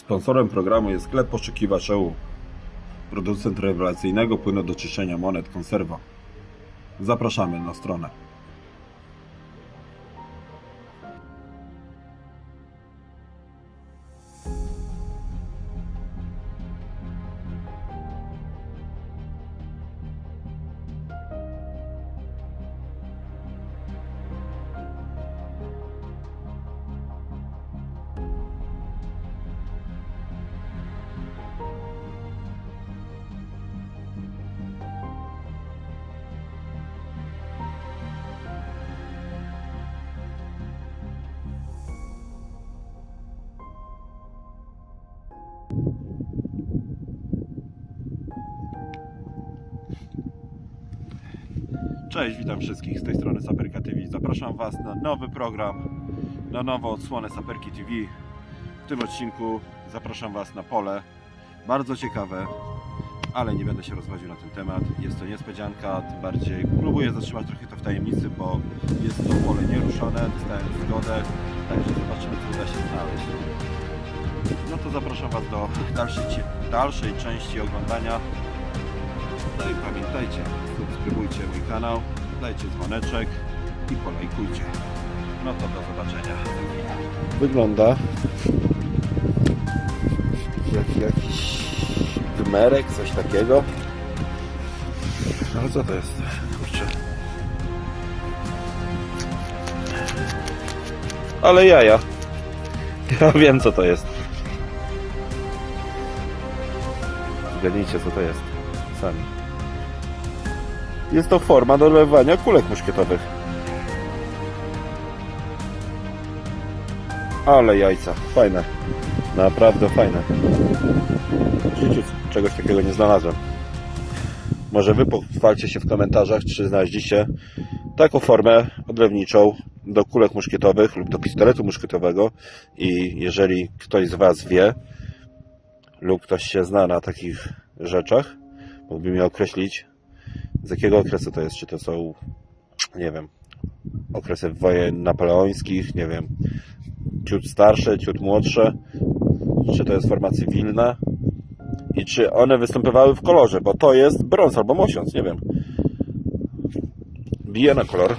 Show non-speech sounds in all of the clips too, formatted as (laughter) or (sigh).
Sponsorem programu jest sklep poszukiwacz EU, producent rewelacyjnego płynu do czyszczenia monet konserwa. Zapraszamy na stronę. Cześć, witam wszystkich z tej strony Saperka TV. Zapraszam Was na nowy program, na nową odsłonę Saperki TV. W tym odcinku zapraszam Was na pole. Bardzo ciekawe, ale nie będę się rozwodził na ten temat. Jest to niespodzianka, tym bardziej próbuję zatrzymać trochę to w tajemnicy, bo jest to pole nieruszone, dostałem zgodę, także zobaczymy co uda się znaleźć. No to zapraszam Was do dalszej, dalszej części oglądania. No i pamiętajcie, subskrybujcie mój kanał, dajcie dzwoneczek i polajkujcie. No to do zobaczenia. Wygląda jak jakiś gmerek, coś takiego. Ale co to jest? Kurczę. Ale jaja. Ja wiem co to jest. Zgadnijcie co to jest. Sami. Jest to forma do dolewania kulek muszkietowych. Ale jajca, fajne. Naprawdę fajne. W życiu czegoś takiego nie znalazłem. Może wy pochwalcie się w komentarzach, czy znaleźliście taką formę odlewniczą do kulek muszkietowych lub do pistoletu muszkietowego i jeżeli ktoś z Was wie lub ktoś się zna na takich rzeczach, mógłby mi określić, z jakiego okresu to jest? Czy to są, nie wiem, okresy wojen napoleońskich, nie wiem, ciut starsze, ciut młodsze, czy to jest forma cywilna i czy one występowały w kolorze, bo to jest brąz albo mosiąc, nie wiem. Bije na kolor.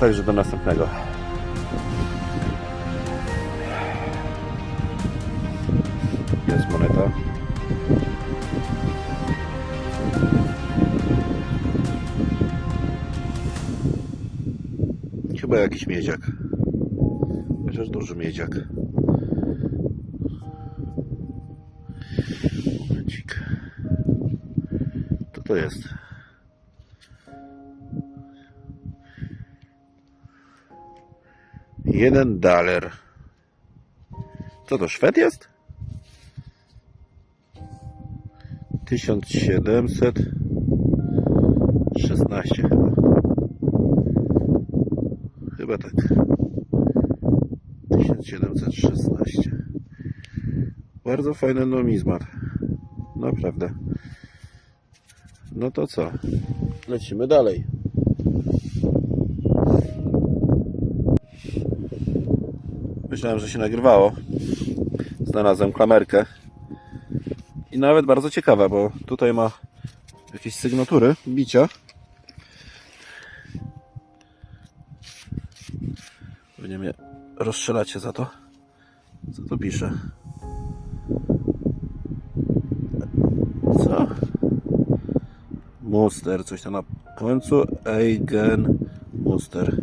Także do następnego. Jakiś miedziak. Chociaż duży miedziak. Momencik. Co to jest? Jeden daler. Co to, Szwed jest? 1716 chyba. Tak. 1716. Bardzo fajny numizmat. Naprawdę. No to co? Lecimy dalej. Myślałem, że się nagrywało. Znalazłem klamerkę. I nawet bardzo ciekawa, bo tutaj ma jakieś sygnatury bicia. Rozstrzelacie za to. Co to pisze? Co? Muster, coś tam na końcu. Eigen Muster.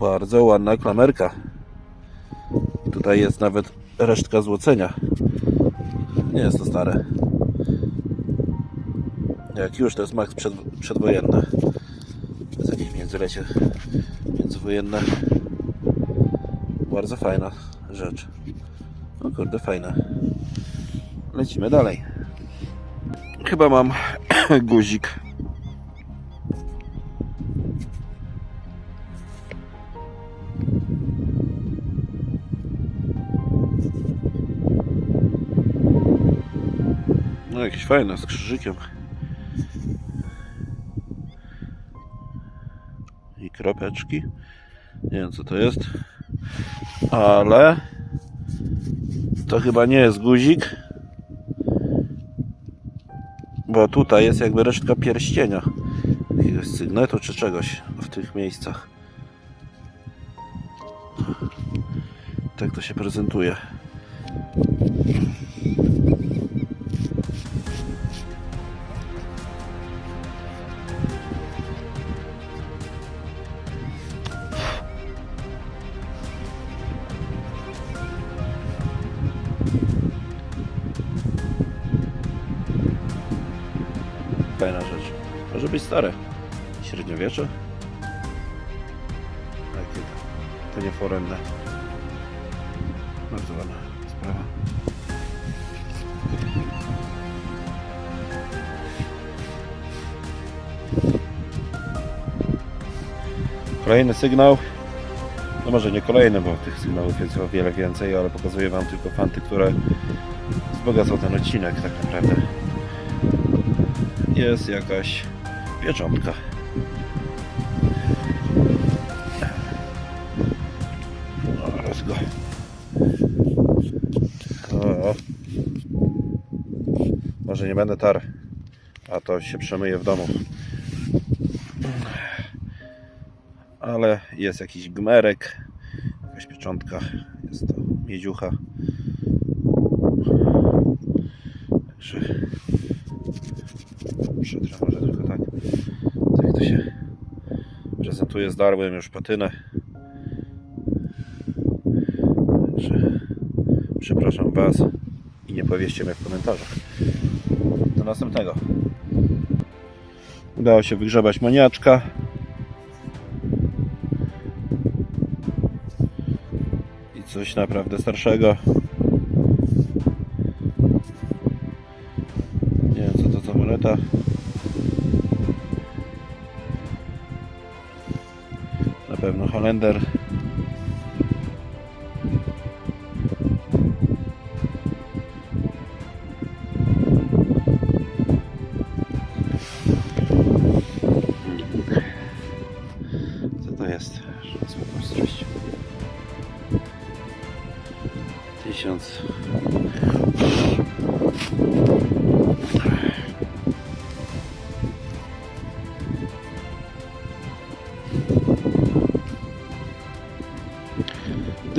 Bardzo ładna klamerka. Tutaj jest nawet resztka złocenia. Nie jest to stare. Jak już, to jest max przed. Międzylecie międzywojenne. Bardzo fajna rzecz. No kurde, fajne. Lecimy dalej. Chyba mam (coughs) guzik. No jakieś fajne, z krzyżykiem. Kropeczki. Nie wiem co to jest. Ale to chyba nie jest guzik. Bo tutaj jest jakby resztka pierścienia. Jakiegoś sygnetu czy czegoś w tych miejscach. Tak to się prezentuje. Stare. Średniowiecze. Takie to nie forenne. Bardzo ładna sprawa. Kolejny sygnał. No może nie kolejny, bo tych sygnałów jest o wiele więcej, ale pokazuję Wam tylko fanty, które wzbogacą ten odcinek tak naprawdę. Jest jakaś pieczątka. Zaraz go. O. Może nie będę tar, a to się przemyje w domu. Ale jest jakiś gmerek, jakaś pieczątka, jest to miedziucha. Także może tylko tak. Tak to się prezentuje. Zdarłem już patynę. Przepraszam Was i nie powieście mnie w komentarzach. Do następnego. Udało się wygrzebać maniaczka. I coś naprawdę starszego. Na pewno Holender.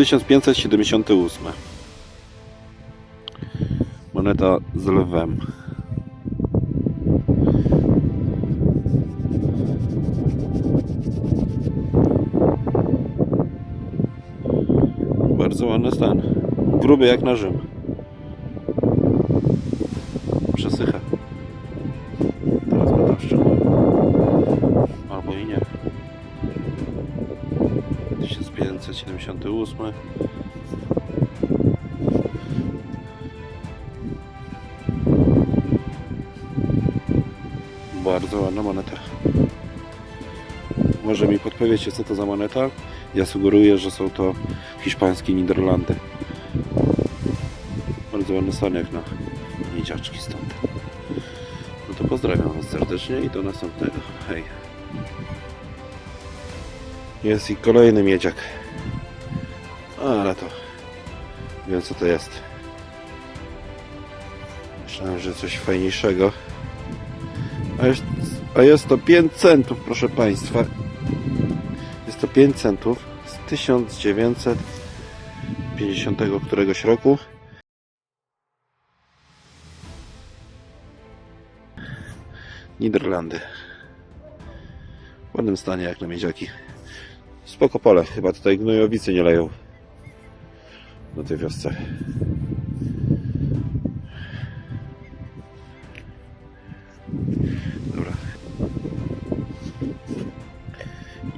1578. Moneta z lwem. Bardzo ładny stan. Gruby jak na Rzym. Mi podpowiecie, co to za moneta? Ja sugeruję, że są to hiszpańskie Niderlandy. Bardzo ładny stan jak na miedziaczki stąd. No to pozdrawiam Was serdecznie i do następnego. Hej. Jest i kolejny miedziak. Ale to wiem co to jest. Myślałem, że coś fajniejszego. A jest, a jest to 5 centów, proszę Państwa. To 5 centów z 1950 któregoś roku. Niderlandy. W ładnym stanie jak na miedziaki. Spoko pole. Chyba tutaj gnojowicy nie leją. Na tej wiosce.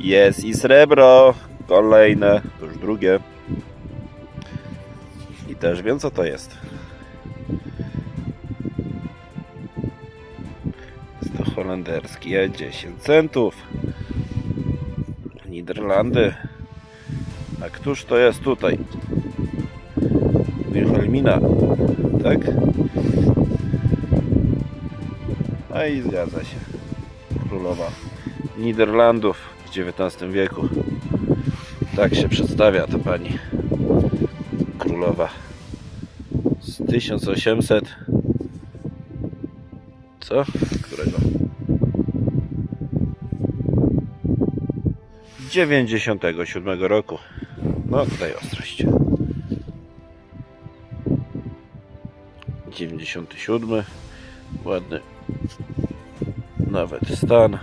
Jest i srebro. Kolejne. To już drugie. I też wiem co to jest. Jest to holenderskie 10 centów. Niderlandy. A któż to jest tutaj? Wilhelmina. Tak? A i zgadza się. Królowa Niderlandów. XIX wieku. Tak się przedstawia ta pani królowa z 1800 co? Którego? 97 roku. No tutaj ostrość. 97. Ładny. Nawet stan.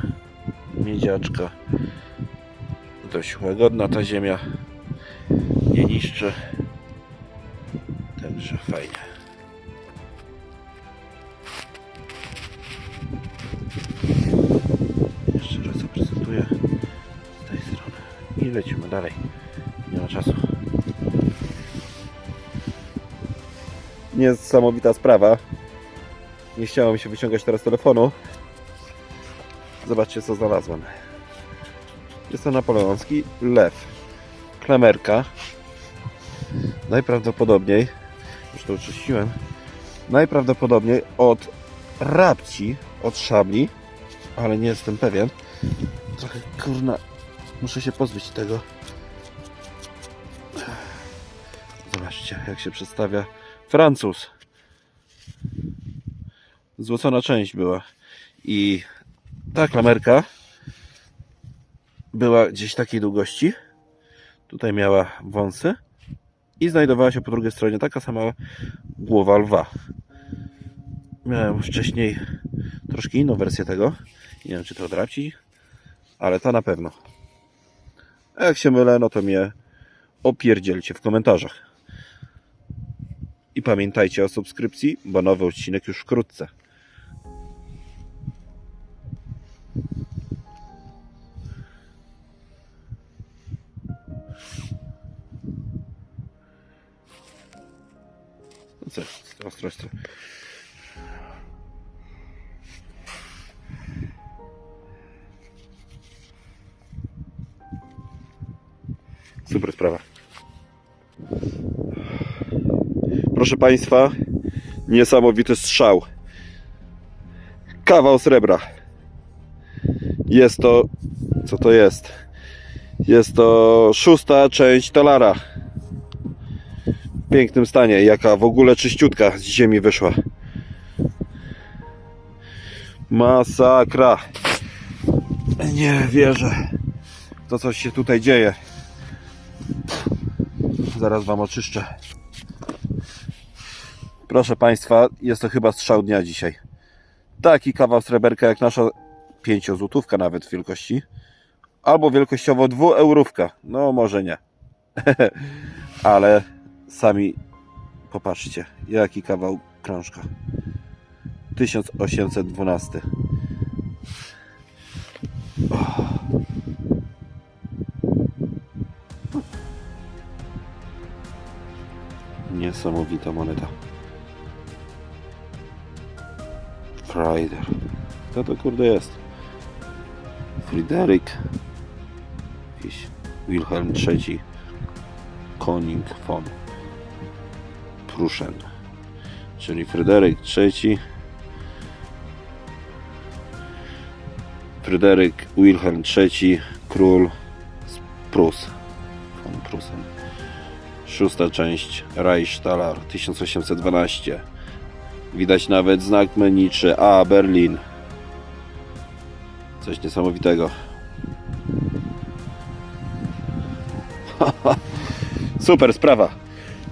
Miedziaczka. Dość łagodna ta ziemia. Nie niszczy. Także fajnie. Jeszcze raz zaprezentuję z tej strony. I lecimy dalej. Nie ma czasu. Niesamowita sprawa. Nie chciało mi się wyciągać teraz telefonu. Zobaczcie co znalazłem. Jest to napoleoński lew. Klamerka. Najprawdopodobniej, już to oczyściłem, najprawdopodobniej od rabci, od szabli, ale nie jestem pewien. Trochę kurna, muszę się pozbyć tego. Zobaczcie, jak się przedstawia Francuz. Złocona część była. I ta klamerka była gdzieś takiej długości. Tutaj miała wąsy. I znajdowała się po drugiej stronie taka sama głowa lwa. Miałem wcześniej troszkę inną wersję tego. Nie wiem, czy to odrapci, ale ta na pewno. A jak się mylę, no to mnie opierdzielcie w komentarzach. I pamiętajcie o subskrypcji, bo nowy odcinek już wkrótce. Jest? ostro, ostro. Super sprawa. Proszę Państwa, niesamowity strzał. Kawał srebra. Jest to. Co to jest? Jest to szósta część talara. Pięknym stanie, jaka w ogóle czyściutka z ziemi wyszła. Masakra. Nie wierzę. To coś się tutaj dzieje. Zaraz Wam oczyszczę. Proszę Państwa, jest to chyba strzał dnia dzisiaj. Taki kawał sreberka jak nasza pięciozłotówka nawet wielkości. Albo wielkościowo dwueurówka. No może nie. (laughs) Ale sami popatrzcie, jaki kawał krążka. 1812. Niesamowita moneta. Frieder. Kto to kurde jest? Fryderyk. Jakiś Wilhelm III. Koning von Prussen. Czyli Fryderyk III. Fryderyk Wilhelm III. Król z Prus. Von Prussen. Szósta część Reichstalar 1812. Widać nawet znak meniczy A Berlin. Coś niesamowitego. (laughs) Super sprawa.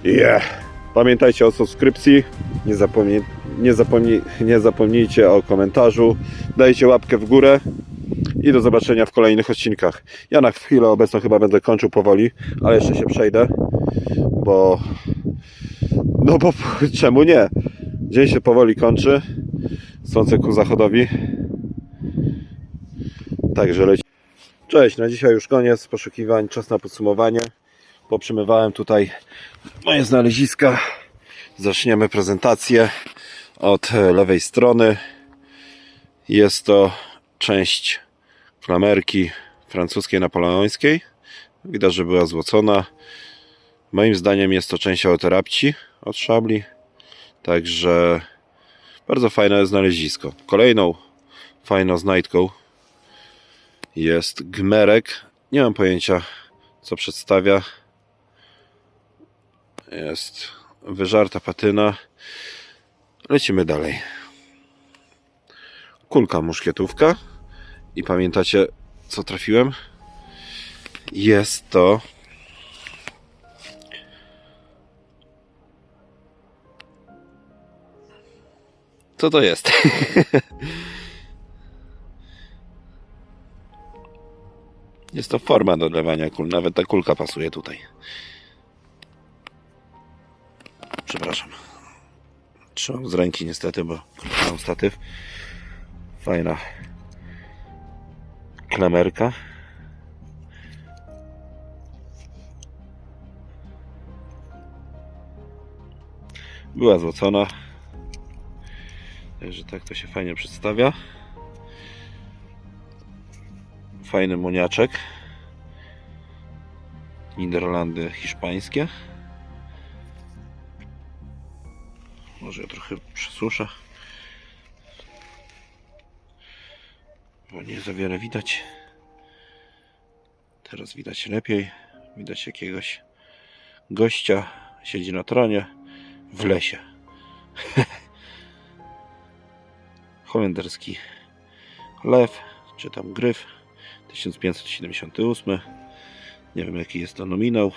Yeah. Pamiętajcie o subskrypcji. Nie, zapomnij, nie, zapomnij, nie zapomnijcie o komentarzu. Dajcie łapkę w górę. I do zobaczenia w kolejnych odcinkach. Ja na chwilę obecną chyba będę kończył powoli, ale jeszcze się przejdę, bo. No bo (laughs) czemu nie? Dzień się powoli kończy. Słońce ku zachodowi. Także leci. Cześć, na dzisiaj już koniec poszukiwań, czas na podsumowanie. Poprzymywałem tutaj moje znaleziska. Zaczniemy prezentację od e, lewej strony. Jest to część klamerki francuskiej napoleońskiej. Widać, że była złocona. Moim zdaniem jest to część autoterapci od szabli. Także bardzo fajne znalezisko. Kolejną fajną znajdką Jest gmerek. Nie mam pojęcia, co przedstawia. Jest wyżarta patyna. Lecimy dalej. Kulka muszkietówka. I pamiętacie, co trafiłem? Jest to Co to jest? (laughs) jest to forma do kul. Nawet ta kulka pasuje tutaj. Przepraszam. Trzymam z ręki niestety, bo mam statyw. Fajna klamerka. Była złocona. Także tak to się fajnie przedstawia. Fajny moniaczek. Niderlandy hiszpańskie. Może ja trochę przesuszę. Bo nie za wiele widać. Teraz widać lepiej. Widać jakiegoś gościa. Siedzi na tronie w lesie. (laughs) holenderski lew, czy tam gryf 1578 nie wiem jaki jest to nominał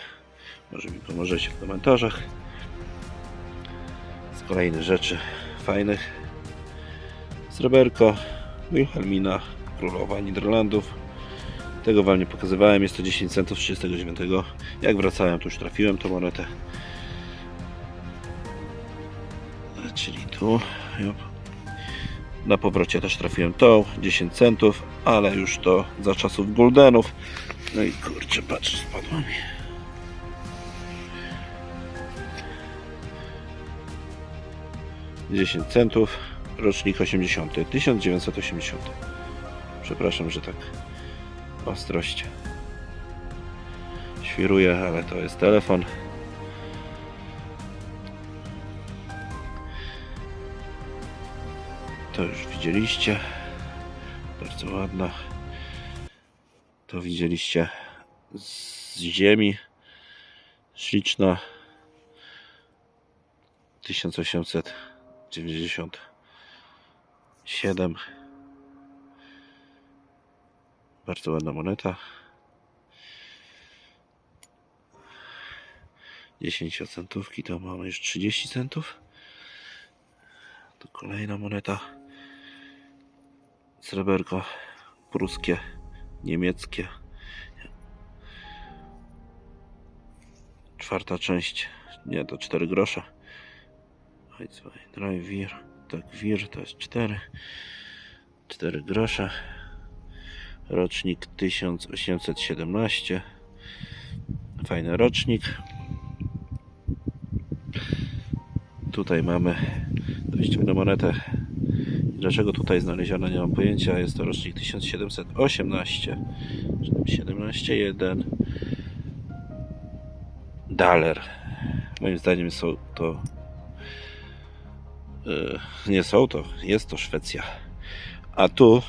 może mi pomożecie w komentarzach z kolejnych rzeczy fajnych sreberko Wilhelmina królowa Niderlandów tego wam nie pokazywałem jest to 10 centów z 39 jak wracałem to już trafiłem tą monetę czyli tu. Na powrocie też trafiłem tą, 10 centów, ale już to za czasów Goldenów. No i kurczę, patrz, spadła mi. Dziesięć centów, rocznik 80, 1980. Przepraszam, że tak ostrość świruje, ale to jest telefon. To już widzieliście. Bardzo ładna. To widzieliście z ziemi. Śliczna. 1897. Bardzo ładna moneta. 10 centówki to mamy już 30 centów. To kolejna moneta sreberko pruskie, niemieckie. Czwarta część, nie, to 4 grosze. Drive wir, tak wir to jest 4. 4 grosze. Rocznik 1817. Fajny rocznik. Tutaj mamy na monetę Dlaczego tutaj znaleziono, nie mam pojęcia. Jest to rocznik 1718, czy tam 17.1. Daler. Moim zdaniem są to. Yy, nie są to, jest to Szwecja. A tu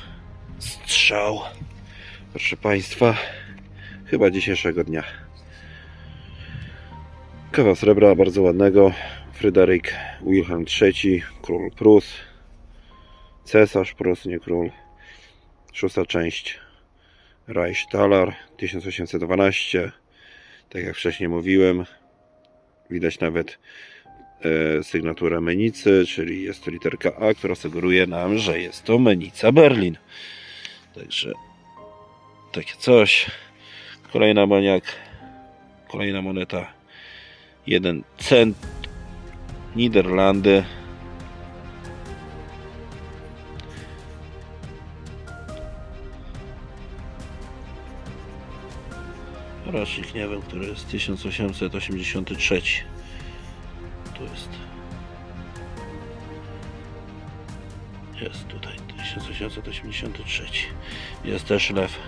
strzał, proszę Państwa, chyba dzisiejszego dnia. Kawa srebra bardzo ładnego. Fryderyk Wilhelm III, król Prus. Cesarz, Prus, nie król. Szósta część. Reichstalar 1812. Tak jak wcześniej mówiłem, widać nawet e, sygnaturę Menicy, czyli jest to literka A, która sugeruje nam, że jest to Menica Berlin. Także takie coś. Kolejna maniak. Kolejna moneta. Jeden cent. Niderlandy. Rocznik nie wiem, który jest 1883. Tu jest. Jest tutaj 1883. Jest też lew.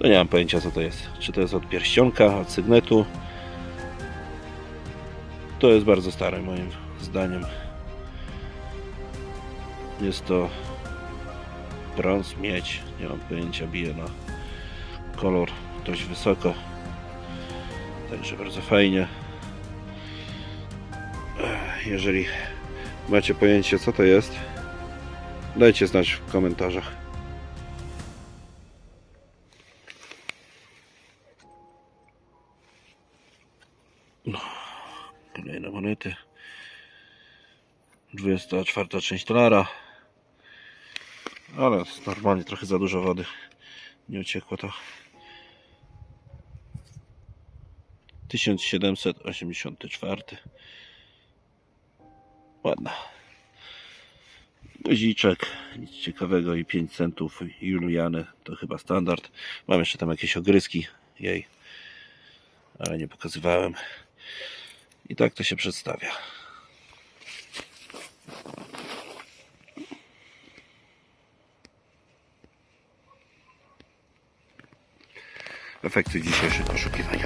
No nie mam pojęcia co to jest. Czy to jest od pierścionka, od sygnetu. To jest bardzo stare moim zdaniem. Jest to brąz, miedź, nie mam pojęcia, bije na kolor dość wysoko. Także bardzo fajnie. Jeżeli macie pojęcie co to jest, dajcie znać w komentarzach. No, kolejne monety. 24 część dolara. Ale normalnie trochę za dużo wody. Nie uciekło to. 1784. Ładna. Guziczek, nic ciekawego i 5 centów Juliany to chyba standard. Mam jeszcze tam jakieś ogryski jej, ale nie pokazywałem. I tak to się przedstawia. efekty dzisiejszych poszukiwań.